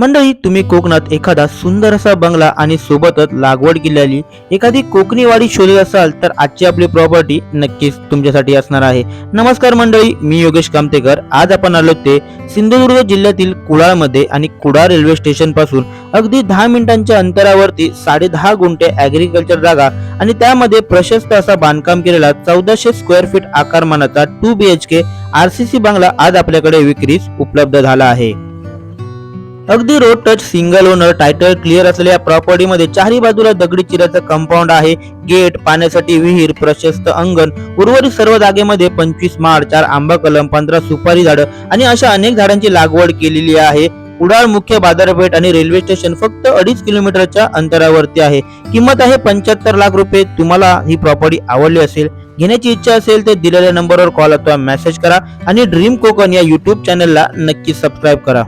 मंडळी तुम्ही कोकणात एखादा सुंदर असा बंगला आणि सोबतच लागवड केलेली एखादी कोकणी वाडी शोधत असाल तर आजची आपली प्रॉपर्टी नक्कीच तुमच्यासाठी असणार आहे. नमस्कार मंडळी मी योगेश कामतेकर. आज आपण आलो ते सिंधुदुर्ग जिल्ह्यातील कुडाळमध्ये आणि कुडाळ रेल्वे स्टेशनपासून अगदी दहा मिनिटांच्या अंतरावरती साडे दहा गुंठे ऍग्रिकल्चर जागा आणि त्यामध्ये प्रशस्त असा बांधकाम केलेला चौदाशे square feet आकारमानाचा two B H K R C C बंगला आज आपल्याकडे विक्रीस उपलब्ध झाला आहे. अगदी road touch single owner title clear असलेल्या प्रॉपर्टीमध्ये चारी चारही बाजूला दगडी चिराचं कंपाऊंड आहे. गेट पाण्यासाठी विहीर प्रशस्त अंगण उर्वरित सर्व जागेमध्ये पंचवीस माड चार आंबा कलम पंधरा सुपारी झाडं आणि अशा अनेक झाडांची लागवड केलेली आहे. उडाळ मुख्य बाजारपेठ आणि रेल्वे स्टेशन फक्त अडीच किलोमीटरच्या अंतरावरती आहे. किंमत आहे पंच्याहत्तर लाख रुपये. तुम्हाला ही प्रॉपर्टी आवडली असेल घेण्याची इच्छा असेल तर दिलेल्या नंबरवर कॉल अथवा मेसेज करा आणि ड्रीम कोकण या युट्यूब चॅनलला नक्की सबस्क्राईब करा.